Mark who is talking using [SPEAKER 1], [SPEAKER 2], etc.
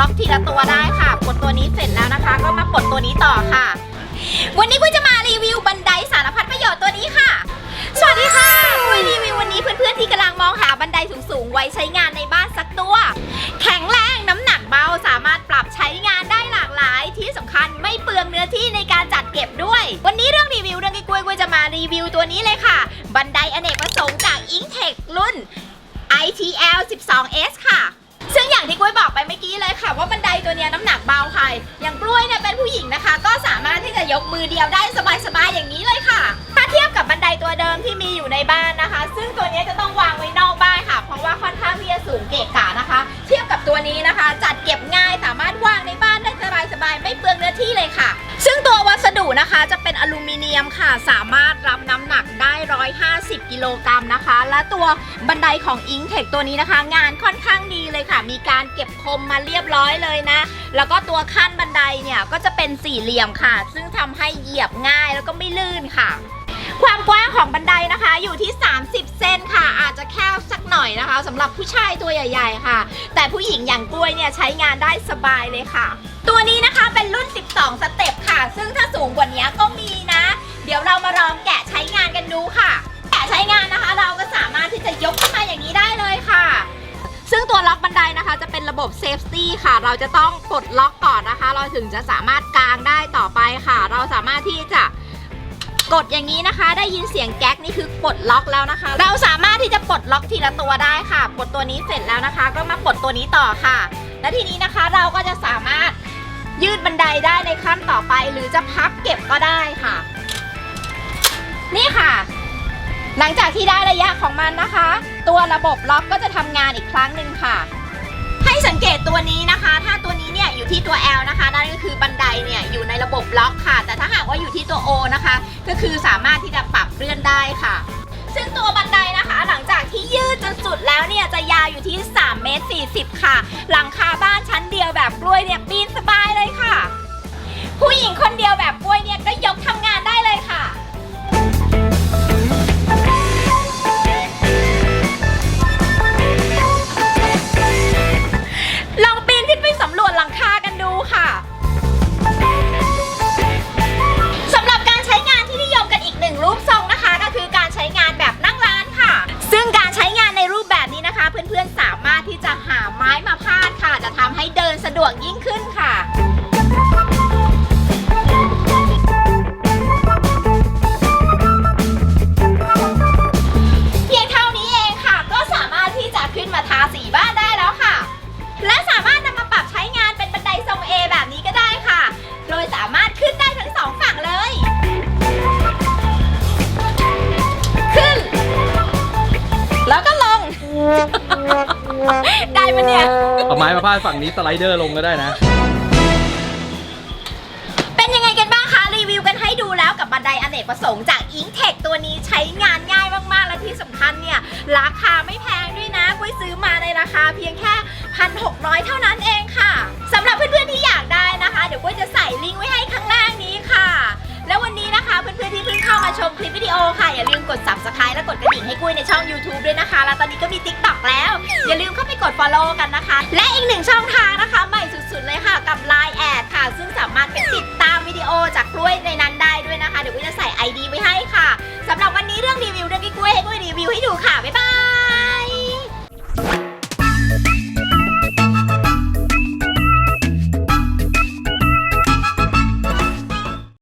[SPEAKER 1] ล็อกทีละตัวได้ค่ะปลดตัวนี้เสร็จแล้วนะคะ ก็มาปลดตัวนี้ต่อค่ะ วันนี้กุ้ยจะมารีวิวบันไดสารพัดประโยชน์ตัวนี้ค่ะ สวัสดีค่ะกุ้ยรีวิววันนี้เพื่อนๆที่กำลังมองหาบันไดสูงๆไว้ใช้งานในบ้านสักตัว แข็งแรงน้ำหนักเบาสามารถปรับใช้งานได้หลากหลายที่สำคัญไม่เปลืองเนื้อที่ในการจัดเก็บด้วย วันนี้เรื่องรีวิวเรื่องกุ้ยกุ้ยจะมารีวิวตัวนี้เลยค่ะ บันไดอเนกประสงค์จาก Intech รุ่น ITL 12S ค่ะ อย่างที่กล้วยบอกไปเมื่อกี้เลยค่ะ ว่าบันไดตัวเนี้ยน้ำหนักเบาใครอย่างกล้วยเนี่ยเป็นผู้หญิงนะคะ ก็สามารถที่จะยกมือเดียวได้ ดุนะคะจะเป็นอลูมิเนียมค่ะ สามารถรับน้ำหนักได้ 150 กิโลกรัมนะคะ และตัวบันไดของ i n t e c h ตัวนี้นะคะ งานค่อนข้างดีเลยค่ะ มีการเก็บคมมาเรียบร้อยเลยนะ แล้วก็ตัวขั้นบันไดเนี่ยก็จะเป็นสี่เหลี่ยมค่ะ ซึ่งทำให้เหยียบง่ายแล้วก็ไม่ลื่นค่ะความกว้างของบันไดนะคะอยู่ที่ 30 เซนค่ะ อาจจะแคบสักหน่อยนะคะสำหรับผู้ชายตัวใหญ่ ๆ ค่ะ แต่ผู้หญิงอย่างกล้วยเนี่ยใช้งานได้สบายเลยค่ะ ตัวนี้นะคะเป็นรุ่น 12 สเต็ปค่ะ ซึ่งถ้าสูงกว่านี้ก็มีนะ เดี๋ยวเรามาลองแกะใช้งานกันดูค่ะ แกะใช้งานนะคะ เราก็สามารถที่จะยกขึ้นมาอย่างนี้ได้เลยค่ะ ซึ่งตัวล็อกบันไดนะคะ จะเป็นระบบเซฟตี้ค่ะ เราจะต้องกดล็อกก่อนนะคะ เราถึงจะสามารถกางได้ต่อไปค่ะ เราสามารถที่จะกดอย่างนี้นะคะ ได้ยินเสียงแก๊กนี่คือปลดล็อกแล้วนะคะ เราสามารถที่จะปลดล็อกทีละตัวได้ค่ะ ปลดตัวนี้เสร็จแล้วนะคะ ก็มาปลดตัวนี้ต่อค่ะ และทีนี้นะคะเราก็จะสามารถ ยืดบันไดได้ในขั้นต่อไป หรือจะพับเก็บก็ได้ค่ะ นี่ค่ะ หลังจากที่ได้ระยะของมันนะคะ ตัวระบบล็อกก็จะทำงานอีกครั้งหนึ่งค่ะ ให้สังเกตตัวนี้นะคะ ถ้าตัวนี้เนี่ยอยู่ที่ตัว L นะคะ นั่นก็คือบันไดเนี่ยอยู่ในระบบล็อกค่ะ แต่ถ้าหากว่าอยู่ที่ตัว O นะคะ ก็คือสามารถที่จะปรับเลื่อนได้ค่ะ ซึ่งตัวบันไดนะคะ หลังจากที่ยืดจนสุดแล้วเนี่ยจะยาวอยู่ที่3เมตร40 ค่ะ หลังคาบ้านชั้นดี ได้ปะเนี่ย เอาไม้มา
[SPEAKER 2] พาดฝั่งนี้สไลเดอร์ลงก็ได้นะ
[SPEAKER 1] เป็นยังไงกันบ้างคะรีวิวกันให้ดูแล้วกับบันไดอเนกประสงค์จาก i n t e c h ตัวนี้ใช้งานง่ายมากๆ และที่สำคัญเนี่ยราคาไม่แพงด้วยนะกุ้ยซื้อมาในราคาเพียงแค่ 1,600 เท่านั้นเองค่ะสำหรับเพื่อนๆที่อยากได้นะคะ เดี๋ยวกุ้ยจะใส่ลิงก์ไว้ให้ข้างล่างนี้ค่ะ แล้ววันนี้นะคะเพื่อนๆที่เพิ่งเข้ามาชมคลิปวิดีโอค่ะอย่าลืมกด subscribe และกดกระดิ่งให้กุ้ยในช่อง YouTube ด้วยนะคะ แล้วตอนนี้ก็มี TikTok อกแล้ว อย่าลืมเข้าไปกด follow กันนะคะ และอีกหนึ่งช่องทางนะคะ ใหม่สุดๆเลยค่ะกับ Line แอดค่ะ ซึ่งสามารถไปติดตามวิดีโอจากกล้วยในนั้นได้ด้วยนะคะ เดี๋ยวกุ้จะใส่ ID ไว้ให้ค่ะสำหรับวันนี้เรื่อง